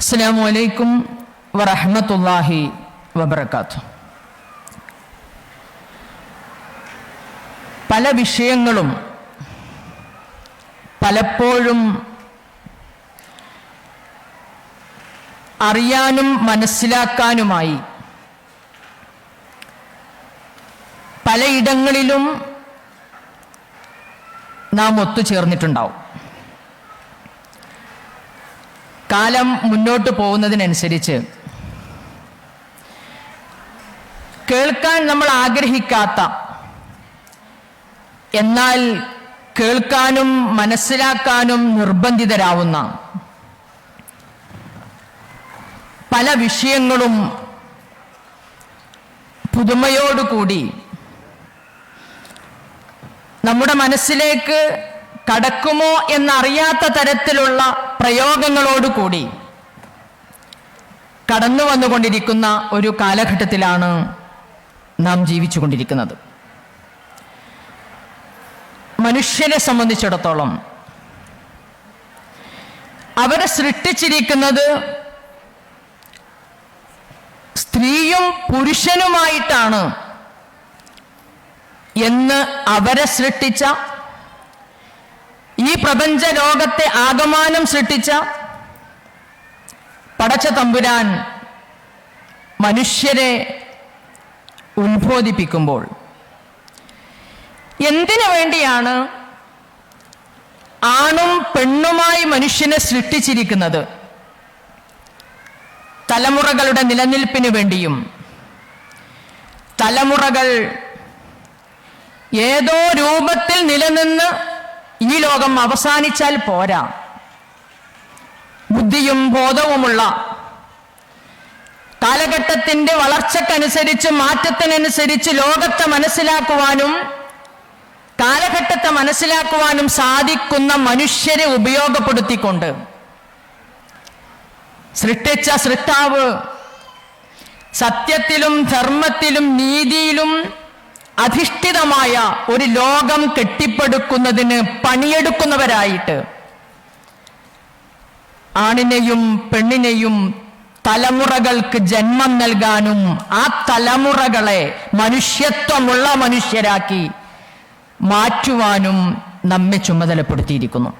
അസ്സാം വലൈക്കും വറഹമത്തല്ലാഹി വബർക്കാത്തു പല വിഷയങ്ങളും പലപ്പോഴും അറിയാനും മനസ്സിലാക്കാനുമായി പലയിടങ്ങളിലും നാം ഒത്തുചേർന്നിട്ടുണ്ടാവും. കാലം മുന്നോട്ട് പോകുന്നതിനനുസരിച്ച് കേൾക്കാൻ നമ്മൾ ആഗ്രഹിക്കാത്ത എന്നാൽ കേൾക്കാനും മനസ്സിലാക്കാനും നിർബന്ധിതരാവുന്ന പല വിഷയങ്ങളും പുതുമയോടുകൂടി നമ്മുടെ മനസ്സിലേക്ക് കടക്കുമോ എന്നറിയാത്ത തരത്തിലുള്ള പ്രയോഗങ്ങളോടുകൂടി കടന്നു വന്നുകൊണ്ടിരിക്കുന്ന ഒരു കാലഘട്ടത്തിലാണ് നാം ജീവിച്ചുകൊണ്ടിരിക്കുന്നത്. മനുഷ്യരെ സംബന്ധിച്ചിടത്തോളം അവരെ സൃഷ്ടിച്ചിരിക്കുന്നത് സ്ത്രീയും പുരുഷനുമായിട്ടാണ് എന്ന് അവരെ സൃഷ്ടിച്ച ഈ പ്രപഞ്ച ലോകത്തെ ആകമാനം സൃഷ്ടിച്ച പടച്ച തമ്പുരാൻ മനുഷ്യരെ ഉത്ബോധിപ്പിക്കുമ്പോൾ എന്തിനു വേണ്ടിയാണ് ആണും പെണ്ണുമായി മനുഷ്യനെ സൃഷ്ടിച്ചിരിക്കുന്നത്? തലമുറകളുടെ നിലനിൽപ്പിന് വേണ്ടിയും തലമുറകൾ ഏതോ രൂപത്തിൽ നിലനിന്ന് ഈ ലോകം അവസാനിച്ചാൽ പോരാ. ബുദ്ധിയും ബോധവുമുള്ള കാലഘട്ടത്തിന്റെ വളർച്ചക്കനുസരിച്ച് മാറ്റത്തിനനുസരിച്ച് ലോകത്തെ മനസ്സിലാക്കുവാനും കാലഘട്ടത്തെ മനസ്സിലാക്കുവാനും സാധിക്കുന്ന മനുഷ്യരെ ഉപയോഗപ്പെടുത്തിക്കൊണ്ട്. സൃഷ്ടിച്ച സൃഷ്ടാവ് സത്യത്തിലും ധർമ്മത്തിലും നീതിയിലും അധിഷ്ഠിതമായ ഒരു ലോകം കെട്ടിപ്പടുക്കുന്നതിന് പണിയെടുക്കുന്നവരായിട്ട് ആണിനെയും പെണ്ണിനെയും തലമുറകൾക്ക് ജന്മം നൽകാനും ആ തലമുറകളെ മനുഷ്യത്വമുള്ള മനുഷ്യരാക്കി മാറ്റുവാനും നമ്മെ ചുമതലപ്പെടുത്തിയിരിക്കുന്നു.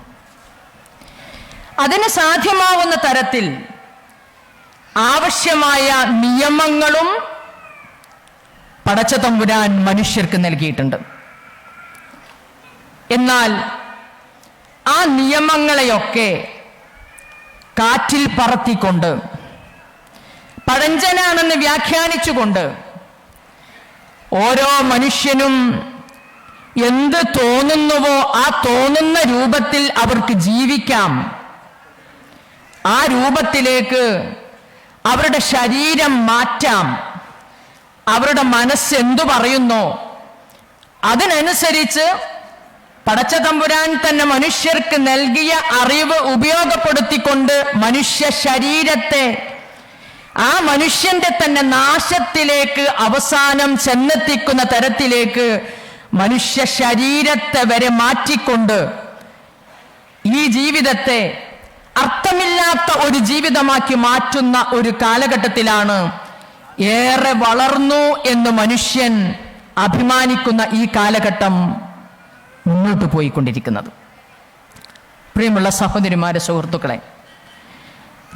അതിന് സാധ്യമാവുന്ന തരത്തിൽ ആവശ്യമായ നിയമങ്ങളും പടച്ച തമ്പുരാൻ മനുഷ്യർക്ക് നൽകിയിട്ടുണ്ട്. എന്നാൽ ആ നിയമങ്ങളെയൊക്കെ കാറ്റിൽ പറത്തിക്കൊണ്ട് പഴഞ്ചനാണെന്ന് വ്യാഖ്യാനിച്ചുകൊണ്ട് ഓരോ മനുഷ്യനും എന്ത് തോന്നുന്നുവോ ആ തോന്നുന്ന രൂപത്തിൽ അവർക്ക് ജീവിക്കാം. ആ രൂപത്തിലേക്ക് അവരുടെ ശരീരം മാറ്റാം. അവരുടെ മനസ്സ് എന്തു പറയുന്നു? അതിനനുസരിച്ച് പടച്ച തമ്പുരാൻ തന്നെ മനുഷ്യർക്ക് നൽകിയ അറിവ് ഉപയോഗപ്പെടുത്തിക്കൊണ്ട് മനുഷ്യ ശരീരത്തെ ആ മനുഷ്യന്റെ തന്നെ നാശത്തിലേക്ക് അവസാനം ചെന്നെത്തിക്കുന്ന തരത്തിലേക്ക് മനുഷ്യ ശരീരത്തെ വരെ മാറ്റിക്കൊണ്ട് ഈ ജീവിതത്തെ അർത്ഥമില്ലാത്ത ഒരു ജീവിതമാക്കി മാറ്റുന്ന ഒരു കാലഘട്ടത്തിലാണ് ഏറെ വളർന്നു എന്ന് മനുഷ്യൻ അഭിമാനിക്കുന്ന ഈ കാലഘട്ടം മുന്നോട്ട് പോയിക്കൊണ്ടിരിക്കുന്നത്. പ്രിയമുള്ള സഹോദരിമാരെ സുഹൃത്തുക്കളെ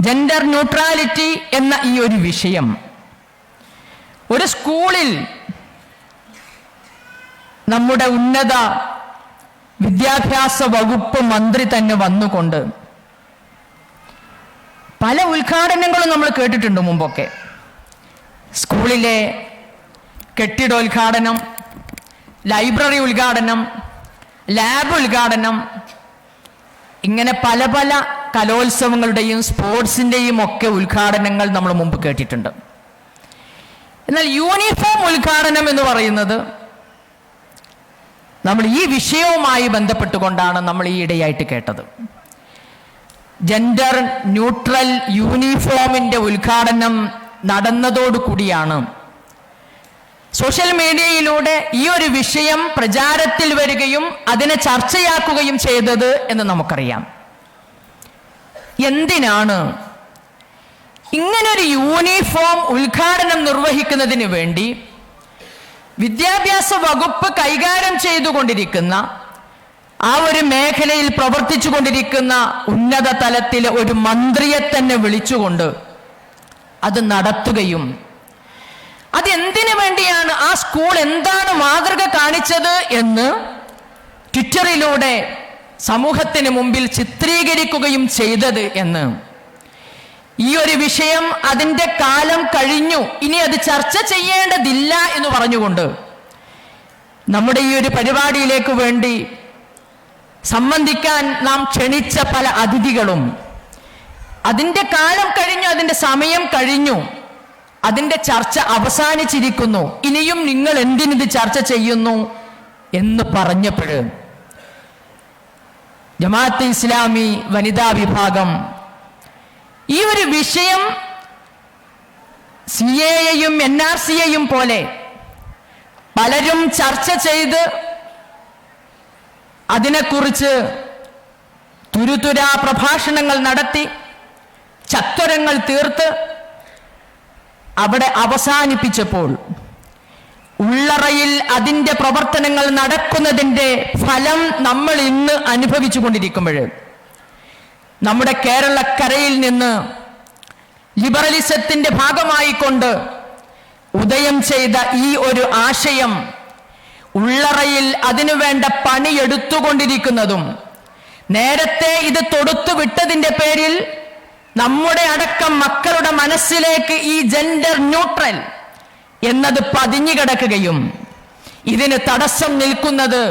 ജെൻഡർ ന്യൂട്രാലിറ്റി എന്ന ഈ ഒരു വിഷയം ഒരു സ്കൂളിൽ നമ്മുടെ ഉന്നത വിദ്യാഭ്യാസ വകുപ്പ് മന്ത്രി തന്നെ വന്നുകൊണ്ട് പല ഉദ്ഘാടനങ്ങളും നമ്മൾ കേട്ടിട്ടുണ്ട് മുമ്പൊക്കെ. സ്കൂളിലെ കെട്ടിടോദ്ഘാടനം ലൈബ്രറി ഉദ്ഘാടനം ലാബ് ഉദ്ഘാടനം ഇങ്ങനെ പല പല കലോത്സവങ്ങളുടെയും സ്പോർട്സിന്റെയും ഒക്കെ ഉദ്ഘാടനങ്ങൾ നമ്മൾ മുമ്പ് കേട്ടിട്ടുണ്ട്. എന്നാൽ യൂണിഫോം ഉദ്ഘാടനം എന്ന് പറയുന്നത് നമ്മൾ ഈ വിഷയവുമായി ബന്ധപ്പെട്ടുകൊണ്ടാണ് നമ്മൾ ഈ ഇടയായിട്ട് കേട്ടത്. ജെൻഡർ ന്യൂട്രൽ യൂണിഫോമിന്റെ ഉദ്ഘാടനം നടന്നതോടുകൂടിയാണ്. സോഷ്യൽ മീഡിയയിലൂടെ ഈ ഒരു വിഷയം പ്രചാരത്തിൽ വരികയും അതിനെ ചർച്ചയാക്കുകയും ചെയ്തത് എന്ന് നമുക്കറിയാം. എന്തിനാണ് ഇങ്ങനൊരു യൂണിഫോം ഉദ്ഘാടനം നിർവഹിക്കുന്നതിന് വേണ്ടി വിദ്യാഭ്യാസ വകുപ്പ് കൈകാര്യം ചെയ്തുകൊണ്ടിരിക്കുന്ന ആ ഒരു മേഖലയിൽ പ്രവർത്തിച്ചു കൊണ്ടിരിക്കുന്ന ഉന്നത തലത്തിലെ ഒരു മന്ത്രിയെ തന്നെ വിളിച്ചുകൊണ്ട് അത് നടത്തുകയും അതെന്തിനു വേണ്ടിയാണ് ആ സ്കൂൾ എന്താണ് മാതൃക കാണിച്ചത് എന്ന് ട്വിറ്ററിലൂടെ സമൂഹത്തിന് മുമ്പിൽ ചിത്രീകരിക്കുകയും ചെയ്തത് എന്ന്. ഈ ഒരു വിഷയം അതിന്റെ കാലം കഴിഞ്ഞു. ഇനി അത് ചർച്ച ചെയ്യേണ്ടതില്ല എന്ന് പറഞ്ഞുകൊണ്ട് നമ്മുടെ ഈ ഒരു പരിപാടിയിലേക്ക് വേണ്ടി സംബന്ധിക്കാൻ നാം ക്ഷണിച്ച പല അതിഥികളും അതിന്റെ കാലം കഴിഞ്ഞു അതിന്റെ സമയം കഴിഞ്ഞു. അതിന്റെ ചർച്ച അവസാനിച്ചിരിക്കുന്നു. ഇനിയും നിങ്ങൾ എന്തിനിത് ചർച്ച ചെയ്യുന്നു എന്ന് പറഞ്ഞപ്പോൾ ജമാഅത്ത് ഇസ്ലാമി വനിതാ വിഭാഗം ഈ ഒരു വിഷയം സി എയും എൻ ആർ സിയെയും പോലെ പലരും ചർച്ച ചെയ്ത് അതിനെക്കുറിച്ച് തുരുതുരാ പ്രഭാഷണങ്ങൾ നടത്തി ചത്വരങ്ങൾ തീർത്ത് അവിടെ അവസാനിപ്പിച്ചപ്പോൾ ഉള്ളറയിൽ അതിന്റെ പ്രവർത്തനങ്ങൾ നടക്കുന്നതിന്റെ ഫലം നമ്മൾ ഇന്ന് അനുഭവിച്ചു കൊണ്ടിരിക്കുമ്പോൾ നമ്മുടെ കേരളക്കരയിൽ നിന്ന് ലിബറലിസത്തിന്റെ ഭാഗമായിക്കൊണ്ട് ഉദയം ചെയ്ത ഈ ഒരു ആശയം ഉള്ളറയിൽ അതിനു വേണ്ട പണിയെടുത്തുകൊണ്ടിരിക്കുന്നതും നേരത്തെ ഇത് തൊടുത്തു വിട്ടതിന്റെ പേരിൽ നമ്മുടെ അടക്കം മക്കളുടെ മനസ്സിലേക്ക് ഈ ജെൻഡർ ന്യൂട്രൽ എന്നത് പതിഞ്ഞു കിടക്കുകയും ഇതിന് തടസ്സം നിൽക്കുന്നത്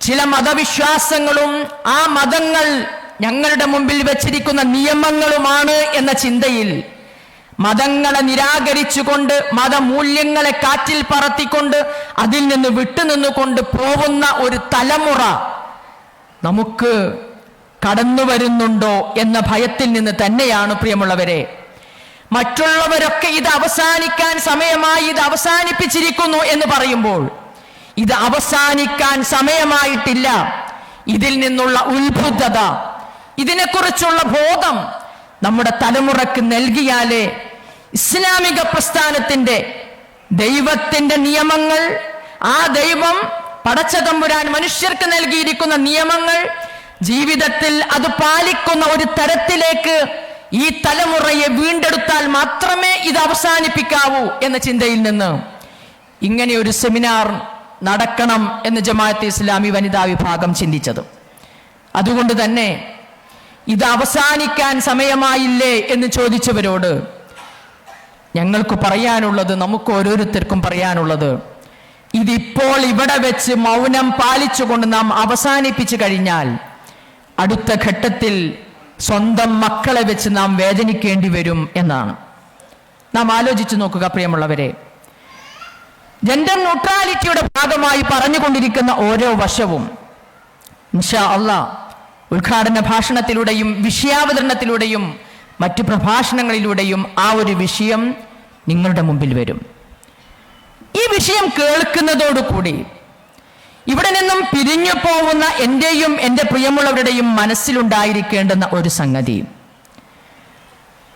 ചില മതവിശ്വാസങ്ങളും ആ മതങ്ങൾ ഞങ്ങളുടെ മുമ്പിൽ വെച്ചിരിക്കുന്ന നിയമങ്ങളുമാണ് എന്ന ചിന്തയിൽ മതങ്ങളെ നിരാകരിച്ചുകൊണ്ട് മതമൂല്യങ്ങളെ കാറ്റിൽ പറത്തിക്കൊണ്ട് അതിൽ നിന്ന് വിട്ടുനിന്നുകൊണ്ട് പോകുന്ന ഒരു തലമുറ നമുക്ക് കടന്നു വരുന്നുണ്ടോ എന്ന ഭയത്തിൽ നിന്ന് തന്നെയാണ് പ്രിയമുള്ളവരെ. മറ്റുള്ളവരൊക്കെ ഇത് അവസാനിക്കാൻ സമയമായി ഇത് അവസാനിപ്പിച്ചിരിക്കുന്നു എന്ന് പറയുമ്പോൾ ഇത് അവസാനിക്കാൻ സമയമായിട്ടില്ല. ഇതിൽ നിന്നുള്ള ഉത്ഭുതത ഇതിനെക്കുറിച്ചുള്ള ബോധം നമ്മുടെ തലമുറയ്ക്ക് നൽകിയാലേ ഇസ്ലാമിക പ്രസ്ഥാനത്തിന്റെ ദൈവത്തിന്റെ നിയമങ്ങൾ ആ ദൈവം പടച്ചതമ്പുരാൻ മനുഷ്യർക്ക് നൽകിയിരിക്കുന്ന നിയമങ്ങൾ ജീവിതത്തിൽ അത് പാലിക്കുന്ന ഒരു തരത്തിലേക്ക് ഈ തലമുറയെ വീണ്ടെടുത്താൽ മാത്രമേ ഇത് അവസാനിപ്പിക്കാവൂ എന്ന ചിന്തയിൽ നിന്ന് ഇങ്ങനെ ഒരു സെമിനാർ നടക്കണം എന്ന് ജമാഅത്തെ ഇസ്ലാമി വനിതാ വിഭാഗം ചിന്തിച്ചത്. അതുകൊണ്ട് തന്നെ ഇത് അവസാനിക്കാൻ സമയമായില്ലേ എന്ന് ചോദിച്ചവരോട് ഞങ്ങൾക്ക് പറയാനുള്ളത് നമുക്ക് ഓരോരുത്തർക്കും പറയാനുള്ളത്. ഇതിപ്പോൾ ഇവിടെ വെച്ച് മൗനം പാലിച്ചുകൊണ്ട് നാം അവസാനിപ്പിച്ചു കഴിഞ്ഞാൽ അടുത്ത ഘട്ടത്തിൽ സ്വന്തം മക്കളെ വെച്ച് നാം വേദനിക്കേണ്ടി വരും എന്നാണ്. നാം ആലോചിച്ചു നോക്കുക പ്രിയമുള്ളവരെ. ജെൻഡർ ന്യൂട്രാലിറ്റിയുടെ ഭാഗമായി പറഞ്ഞുകൊണ്ടിരിക്കുന്ന ഓരോ വശവും ഇൻഷാ അള്ളാ ഉദ്ഘാടന ഭാഷണത്തിലൂടെയും വിഷയാവതരണത്തിലൂടെയും മറ്റു പ്രഭാഷണങ്ങളിലൂടെയും ആ ഒരു വിഷയം നിങ്ങളുടെ മുമ്പിൽ വരും. ഈ വിഷയം കേൾക്കുന്നതോടുകൂടി ഇവിടെ നിന്നും പിരിഞ്ഞു പോകുന്ന എന്റെയും എന്റെ പ്രിയമുള്ളവരുടെയും മനസ്സിലുണ്ടായിരിക്കേണ്ടുന്ന ഒരു സംഗതി.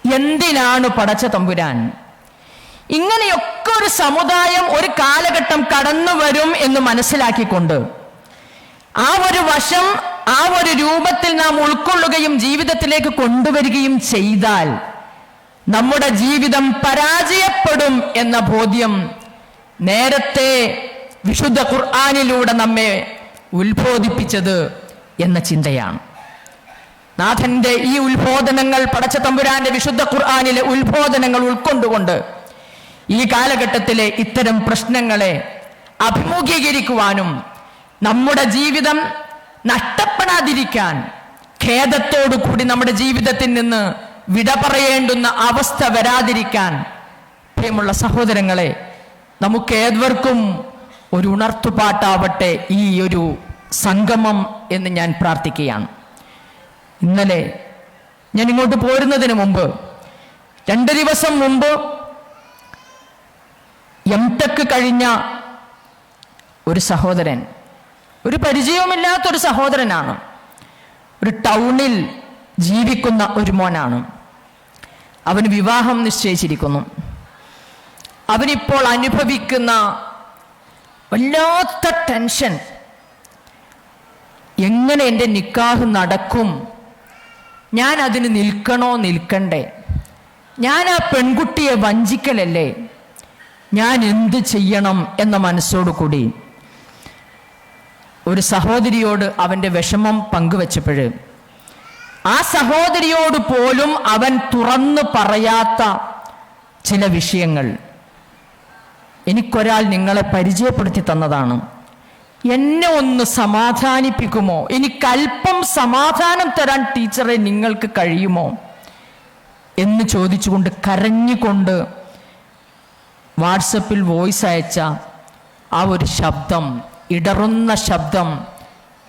എന്തിനാണ് പടച്ച തമ്പുരാൻ ഇങ്ങനെയൊക്കെ ഒരു സമുദായം ഒരു കാലഘട്ടം കടന്നു വരും എന്ന് മനസ്സിലാക്കിക്കൊണ്ട് ആ ഒരു വശം ആ ഒരു രൂപത്തിൽ നാം ഉൾക്കൊള്ളുകയും ജീവിതത്തിലേക്ക് കൊണ്ടുവരികയും ചെയ്താൽ നമ്മുടെ ജീവിതം പരാജയപ്പെടും എന്ന ബോധ്യം നേരത്തെ വിശുദ്ധ ഖുർആാനിലൂടെ നമ്മെ ഉത്ബോധിപ്പിച്ചത് എന്ന ചിന്തയാണ്. നാഥന്റെ ഈ ഉത്ബോധനങ്ങൾ പടച്ച തമ്പുരാന്റെ വിശുദ്ധ ഖുർആാനിലെ ഉത്ബോധനങ്ങൾ ഉൾക്കൊണ്ടുകൊണ്ട് ഈ കാലഘട്ടത്തിലെ ഇത്തരം പ്രശ്നങ്ങളെ അഭിമുഖീകരിക്കുവാനും നമ്മുടെ ജീവിതം നഷ്ടപ്പെടാതിരിക്കാൻ ഖേദത്തോടു കൂടി നമ്മുടെ ജീവിതത്തിൽ നിന്ന് വിട പറയേണ്ടുന്ന അവസ്ഥ വരാതിരിക്കാൻ. പ്രിയമുള്ള സഹോദരങ്ങളെ നമുക്കേവർക്കും ഒരു ഉണർത്തുപാട്ടാവട്ടെ ഈ ഒരു സംഗമം എന്ന് ഞാൻ പ്രാർത്ഥിക്കുകയാണ്. ഇന്നലെ ഞാൻ ഇങ്ങോട്ട് പോരുന്നതിന് മുമ്പ് രണ്ട് ദിവസം മുമ്പ് എം ടെക് കഴിഞ്ഞ ഒരു സഹോദരൻ ഒരു പരിചയവുമില്ലാത്തൊരു സഹോദരനാണ്. ഒരു ടൗണിൽ ജീവിക്കുന്ന ഒരു മോനാണ്. അവന് വിവാഹം നിശ്ചയിച്ചിരിക്കുന്നു. അവനിപ്പോൾ അനുഭവിക്കുന്ന വല്ലാത്ത ടെൻഷൻ എങ്ങനെ എന്റെ നിക്കാഹ് നടക്കും? ഞാൻ അതിന് നിൽക്കണോ നിൽക്കണ്ടേ? ഞാൻ ആ പെൺകുട്ടിയെ വഞ്ചിക്കലല്ലേ? ഞാൻ എന്ത് ചെയ്യണം എന്ന മനസ്സോടു കൂടി. ഒരു സഹോദരിയോട് അവന്റെ വിഷമം പങ്കുവച്ചപ്പോൾ ആ സഹോദരിയോട് പോലും അവൻ തുറന്നു പറയാത്ത ചില വിഷയങ്ങൾ. എനിക്കൊരാൾ നിങ്ങളെ പരിചയപ്പെടുത്തി തന്നതാണ്. എന്നെ ഒന്ന് സമാധാനിപ്പിക്കുമോ? എനിക്കല്പം സമാധാനം തരാൻ ടീച്ചറെ നിങ്ങൾക്ക് കഴിയുമോ? എന്ന് ചോദിച്ചുകൊണ്ട് കരഞ്ഞുകൊണ്ട് വാട്സപ്പിൽ വോയിസ് അയച്ച ആ ഒരു ശബ്ദം ഇടറുന്ന ശബ്ദം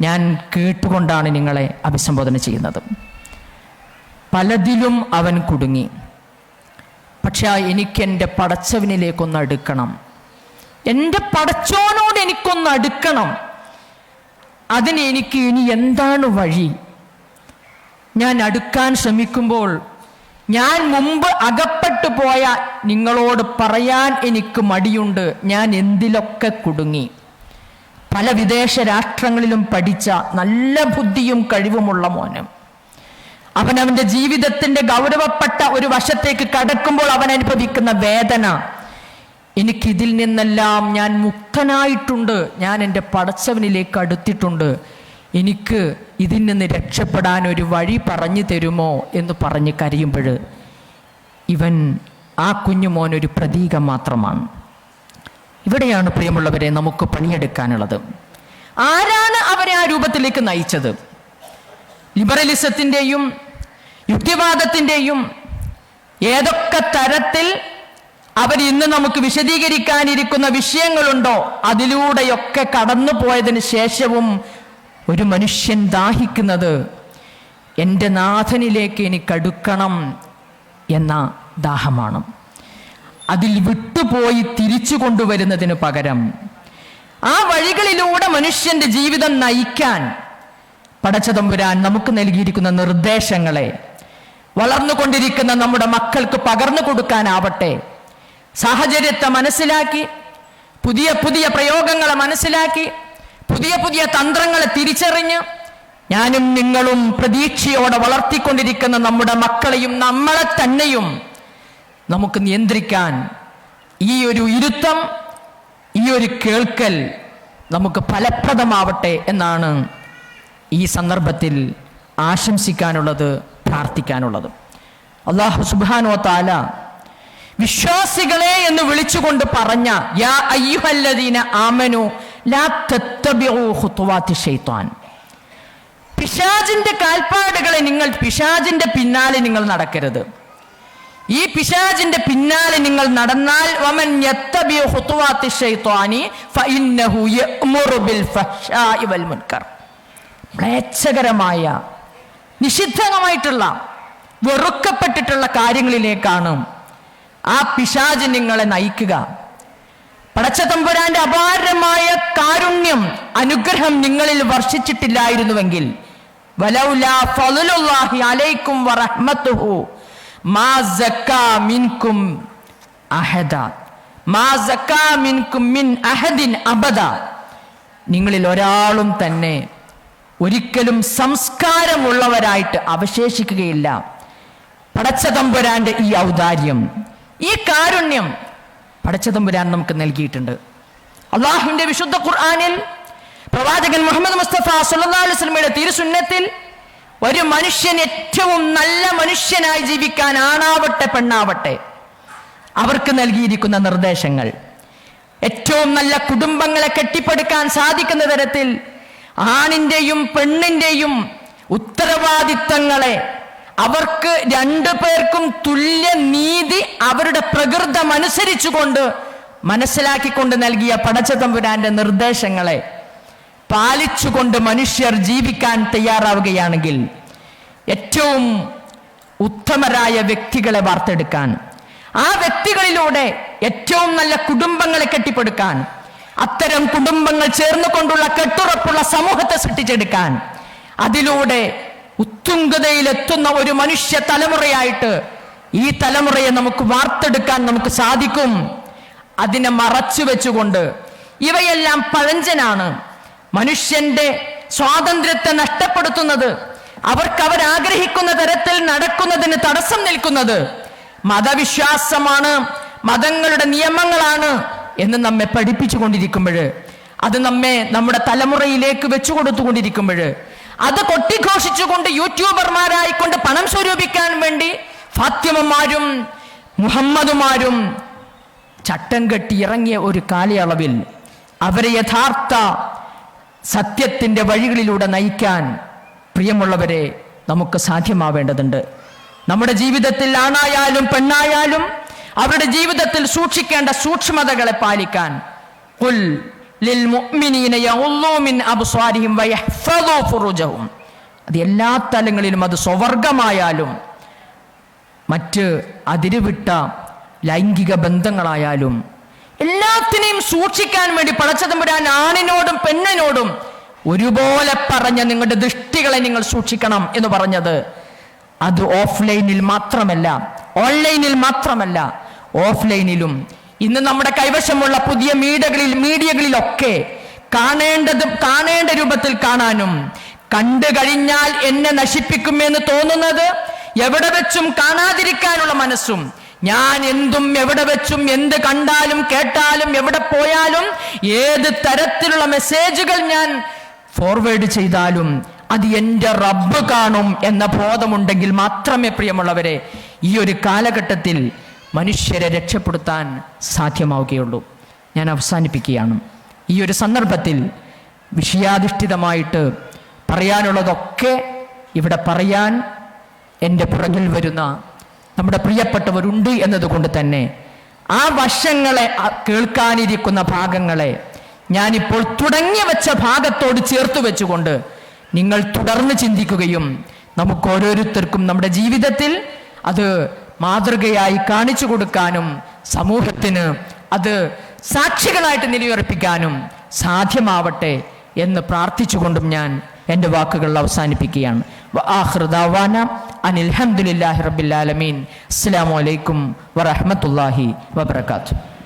ഞാൻ കേട്ടുകൊണ്ടാണ് നിങ്ങളെ അഭിസംബോധന ചെയ്യുന്നത്. പലതിലും അവൻ കുടുങ്ങി. പക്ഷേ എനിക്ക് എന്റെ പടച്ചവനിലേക്കൊന്ന് അടുക്കണം. എന്റെ പടച്ചോനോട് എനിക്കൊന്ന് അടുക്കണം. അതിന് എനിക്ക് ഇനി എന്താണ് വഴി? ഞാൻ അടുക്കാൻ ശ്രമിക്കുമ്പോൾ ഞാൻ മുമ്പ് അകപ്പെട്ടു പോയ നിങ്ങളോട് പറയാൻ എനിക്ക് മടിയുണ്ട്. ഞാൻ എന്തിലൊക്കെ കുടുങ്ങി. പല വിദേശ രാഷ്ട്രങ്ങളിലും പഠിച്ച നല്ല ബുദ്ധിയും കഴിവുമുള്ള മോനും. അവൻ അവന്റെ ജീവിതത്തിന്റെ ഗൗരവപ്പെട്ട ഒരു വശത്തേക്ക് കടക്കുമ്പോൾ അവൻ അനുഭവിക്കുന്ന വേദന. എനിക്കിതിൽ നിന്നെല്ലാം ഞാൻ മുക്തനായിട്ടുണ്ട്. ഞാൻ എന്റെ പടച്ചവനിലേക്ക് അടുത്തിട്ടുണ്ട്. എനിക്ക് ഇതിൽ നിന്ന് രക്ഷപ്പെടാൻ ഒരു വഴി പറഞ്ഞു തരുമോ എന്ന് പറഞ്ഞ് കരയുമ്പോൾ ഇവൻ ആ കുഞ്ഞുമോൻ ഒരു പ്രതീകം മാത്രമാണ്. ഇവിടെയാണ് പ്രിയമുള്ളവരെ നമുക്ക് പണിയെടുക്കാനുള്ളത്. ആരാണ് അവരെ ആ രൂപത്തിലേക്ക് നയിച്ചത്? ലിബറലിസത്തിന്റെയും യുക്തിവാദത്തിന്റെയും ഏതൊക്കെ തരത്തിൽ അവർ ഇന്ന് നമുക്ക് വിശദീകരിക്കാനിരിക്കുന്ന വിഷയങ്ങളുണ്ടോ? അതിലൂടെയൊക്കെ കടന്നു പോയതിന് ശേഷവും ഒരു മനുഷ്യൻ ദാഹിക്കുന്നത് എന്റെ നാഥനിലേക്ക് എനിക്കടുക്കണം എന്ന ദാഹമാണ്. അതിൽ വിട്ടുപോയി തിരിച്ചു കൊണ്ടുവരുന്നതിന് പകരം ആ വഴികളിലൂടെ മനുഷ്യന്റെ ജീവിതം നയിക്കാൻ പടച്ചതമ്പുരാൻ നമുക്ക് നൽകിയിരിക്കുന്ന നിർദ്ദേശങ്ങളെ വളർന്നുകൊണ്ടിരിക്കുന്ന നമ്മുടെ മക്കൾക്ക് പകർന്നു കൊടുക്കാനാവട്ടെ. സാഹചര്യത്തെ മനസ്സിലാക്കി പുതിയ പുതിയ പ്രയോഗങ്ങളെ മനസ്സിലാക്കി പുതിയ പുതിയ തന്ത്രങ്ങളെ തിരിച്ചറിഞ്ഞ് ഞാനും നിങ്ങളും പ്രതീക്ഷയോടെ വളർത്തിക്കൊണ്ടിരിക്കുന്ന നമ്മുടെ മക്കളെയും നമ്മളെ തന്നെയും നമുക്ക് നിയന്ത്രിക്കാൻ ഈ ഒരു ഇരുത്തം ഈ ഒരു കേൾക്കൽ നമുക്ക് ഫലപ്രദമാവട്ടെ എന്നാണ് ഈ സന്ദർഭത്തിൽ ആശംസിക്കാനുള്ളത് പ്രാർത്ഥിക്കാനുള്ളത്. അള്ളാഹു സുബാനോ താല വിശ്വാസികളെ എന്ന് വിളിച്ചുകൊണ്ട് പറഞ്ഞ യാ അയ്യുഹല്ലദീന ആമനു ലാ പിശാജിന്റെ കാൽപ്പാടുകളെ നിങ്ങൾ പിശാജിന്റെ പിന്നാലെ നിങ്ങൾ നടക്കരുത്. ഈ പിശാജിന്റെ പിന്നാലെ നിങ്ങൾ നടന്നാൽ വമൻ മ്ലേച്ഛകരമായ നിഷിദ്ധമായിട്ടുള്ള വെറുക്കപ്പെട്ടിട്ടുള്ള കാര്യങ്ങളിലേക്കാണ് ആ പിശാജ് നിങ്ങളെ നയിക്കുക. പടച്ച തമ്പുരാന്റെ അപാരമായ കാരുണ്യം അനുഗ്രഹം നിങ്ങളിൽ വർഷിച്ചിട്ടില്ലായിരുന്നുവെങ്കിൽ അലൈക്കും മാ അഹദ മാ മിൻ അഹദിൻ അബദ. നിങ്ങളിൽ ഒരാളും തന്നെ ഒരിക്കലും സംസ്കാരമുള്ളവരായിട്ട് അവശേഷിക്കുകയില്ല. പടച്ച തമ്പുരാന്റെ ഈ ഔദാര്യം ഈ കാരുണ്യം പടച്ചതമ്പുരാൻ നമുക്ക് നൽകിയിട്ടുണ്ട്. അള്ളാഹുവിന്റെ വിശുദ്ധ ഖുർആാനിൽ പ്രവാചകൻ മുഹമ്മദ് മുസ്തഫ സല്ലല്ലാഹു അലൈഹി വസല്ലമയുടെ തിരുസുന്നത്തിൽ ഒരു മനുഷ്യൻ ഏറ്റവും നല്ല മനുഷ്യനായി ജീവിക്കാൻ ആണാവട്ടെ പെണ്ണാവട്ടെ അവർക്ക് നൽകിയിരിക്കുന്ന നിർദ്ദേശങ്ങൾ. ഏറ്റവും നല്ല കുടുംബങ്ങളെ കെട്ടിപ്പടുക്കാൻ സാധിക്കുന്ന തരത്തിൽ ആണിന്റെയും പെണ്ണിന്റെയും ഉത്തരവാദിത്തങ്ങളെ അവർക്ക് രണ്ടു പേർക്കും തുല്യ നീതി അവരുടെ പ്രകൃതം അനുസരിച്ചുകൊണ്ട് മനസ്സിലാക്കിക്കൊണ്ട് നൽകിയ പടച്ചതമ്പുരാന്റെ നിർദ്ദേശങ്ങളെ പാലിച്ചുകൊണ്ട് മനുഷ്യർ ജീവിക്കാൻ തയ്യാറാവുകയാണെങ്കിൽ ഏറ്റവും ഉത്തമരായ വ്യക്തികളെ വാർത്തെടുക്കാൻ ആ വ്യക്തികളിലൂടെ ഏറ്റവും നല്ല കുടുംബങ്ങളെ കെട്ടിപ്പടുക്കാൻ അത്തരം കുടുംബങ്ങൾ ചേർന്നുകൊണ്ടുള്ള കെട്ടുറപ്പുള്ള സമൂഹത്തെ സൃഷ്ടിച്ചെടുക്കാൻ അതിലൂടെ ഉത്തുംഗതയിലെത്തുന്ന ഒരു മനുഷ്യ തലമുറയായിട്ട് ഈ തലമുറയെ നമുക്ക് വാർത്തെടുക്കാൻ നമുക്ക് സാധിക്കും. അതിനെ മറച്ചു വെച്ചുകൊണ്ട് ഇവയെല്ലാം പഴഞ്ചനാണ്. മനുഷ്യന്റെ സ്വാതന്ത്ര്യത്തെ നഷ്ടപ്പെടുത്തുന്നത് അവർക്ക് അവരാഗ്രഹിക്കുന്ന തരത്തിൽ നടക്കുന്നതിന് തടസ്സം നിൽക്കുന്നത് മതവിശ്വാസമാണ് മതങ്ങളുടെ നിയമങ്ങളാണ് എന്ന് നമ്മെ പഠിപ്പിച്ചു കൊണ്ടിരിക്കുമ്പോൾ അത് നമ്മെ നമ്മുടെ തലമുറയിലേക്ക് വെച്ചു കൊടുത്തുകൊണ്ടിരിക്കുമ്പോൾ അത് കൊട്ടിഘോഷിച്ചുകൊണ്ട് യൂട്യൂബർമാരായിക്കൊണ്ട് പണം സ്വരൂപിക്കാൻ വേണ്ടി ഫാത്തിമമാരും മുഹമ്മദുമാരും ചട്ടം കെട്ടി ഇറങ്ങിയ ഒരു കാലയളവിൽ അവരെ യഥാർത്ഥ സത്യത്തിന്റെ വഴികളിലൂടെ നയിക്കാൻ പ്രിയമുള്ളവരെ നമുക്ക് സാധ്യമാവേണ്ടതുണ്ട്. നമ്മുടെ ജീവിതത്തിൽ ആണായാലും പെണ്ണായാലും അവരുടെ ജീവിതത്തിൽ സൂക്ഷിക്കേണ്ട സൂക്ഷ്മതകളെ പാലിക്കാൻ. അത് എല്ലാ തലങ്ങളിലും അത് സ്വവർഗമായാലും മറ്റ് അതിരുവിട്ട ലൈംഗിക ബന്ധങ്ങളായാലും എല്ലാത്തിനെയും സൂക്ഷിക്കാൻ വേണ്ടി പടച്ചതമ്പുരാൻ ആണിനോടും പെണ്ണിനോടും ഒരുപോലെ പറഞ്ഞ നിങ്ങളുടെ ദൃഷ്ടികളെ നിങ്ങൾ സൂക്ഷിക്കണം എന്ന് പറഞ്ഞത് അത് ഓഫ്ലൈനിൽ മാത്രമല്ല ഓൺലൈനിൽ മാത്രമല്ല ഓഫ്ലൈനിലും ഇന്ന് നമ്മുടെ കൈവശമുള്ള പുതിയ മീഡിയകളിൽ മീഡിയകളിലൊക്കെ കാണേണ്ടത് കാണേണ്ട രൂപത്തിൽ കാണാനും കണ്ടു കഴിഞ്ഞാൽ എന്നെ നശിപ്പിക്കുമെന്ന് തോന്നുന്നത് എവിടെ വെച്ചും കാണാതിരിക്കാനുള്ള മനസ്സും. ഞാൻ എന്തും എവിടെ വെച്ചും എന്ത് കണ്ടാലും കേട്ടാലും എവിടെ പോയാലും ഏത് തരത്തിലുള്ള മെസ്സേജുകൾ ഞാൻ ഫോർവേഡ് ചെയ്താലും അത് എന്റെ റബ്ബ് കാണും എന്ന ബോധമുണ്ടെങ്കിൽ മാത്രമേ പ്രിയമുള്ളവരെ ഈ ഒരു കാലഘട്ടത്തിൽ മനുഷ്യരെ രക്ഷപ്പെടുത്താൻ സാധ്യമാവുകയുള്ളൂ. ഞാൻ അവസാനിപ്പിക്കുകയാണ്. ഈ ഒരു സന്ദർഭത്തിൽ വിഷയാധിഷ്ഠിതമായിട്ട് പറയാനുള്ളതൊക്കെ ഇവിടെ പറയാൻ എന്റെ പുറകിൽ വരുന്ന നമ്മുടെ പ്രിയപ്പെട്ടവരുണ്ട് എന്നതുകൊണ്ട് തന്നെ ആ വശങ്ങളെ കേൾക്കാനിരിക്കുന്ന ഭാഗങ്ങളെ ഞാനിപ്പോൾ തുടങ്ങി വെച്ച ഭാഗത്തോട് ചേർത്ത് വെച്ചുകൊണ്ട് നിങ്ങൾ തുടർന്ന് ചിന്തിക്കുകയും നമുക്ക് ഓരോരുത്തർക്കും നമ്മുടെ ജീവിതത്തിൽ അത് മാതൃകയായി കാണിച്ചു കൊടുക്കാനും സമൂഹത്തിന് അത് സാക്ഷികളായിട്ട് നിലയുറപ്പിക്കാനും സാധ്യമാവട്ടെ എന്ന് പ്രാർത്ഥിച്ചുകൊണ്ടും ഞാൻ എന്റെ വാക്കുകൾ അവസാനിപ്പിക്കുകയാണ്. റബ്ബിൽ ആലമീൻ. അസ്സലാമു അലൈക്കും വറഹ്മത്തുള്ളാഹി വബറകാതുഹു.